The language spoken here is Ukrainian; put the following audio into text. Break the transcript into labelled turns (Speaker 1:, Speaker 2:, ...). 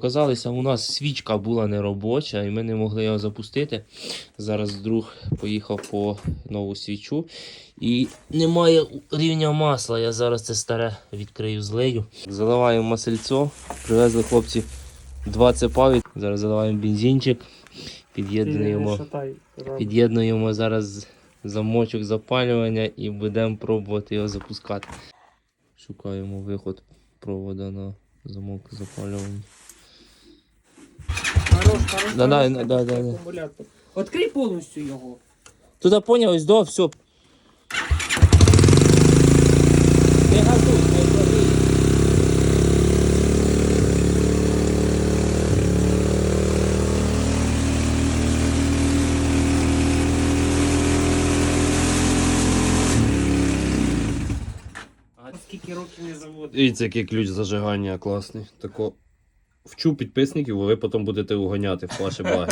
Speaker 1: Оказалося, у нас свічка була неробоча, і ми не могли його запустити. Зараз друг поїхав по нову свічу. І немає рівня масла. Я зараз це старе відкрию злею. Заливаємо масельцо. Привезли хлопці два цепа. Зараз заливаємо бензинчик. Під'єднуємо. Під'єднуємо зараз замочок запалювання і будемо пробувати його запускати. Шукаємо виход провода на замок запалювання.
Speaker 2: Хорош,
Speaker 1: Да, да, да, да, да.
Speaker 2: акумулятор. Открий повністю його.
Speaker 1: Туди поняв, ось до, все. Не газуй, не газуй.
Speaker 2: Скільки років не заводив.
Speaker 3: Дивіться, який ключ зажигання класний. Тако Вчу підписників, ви потім будете уганяти в ваші баги.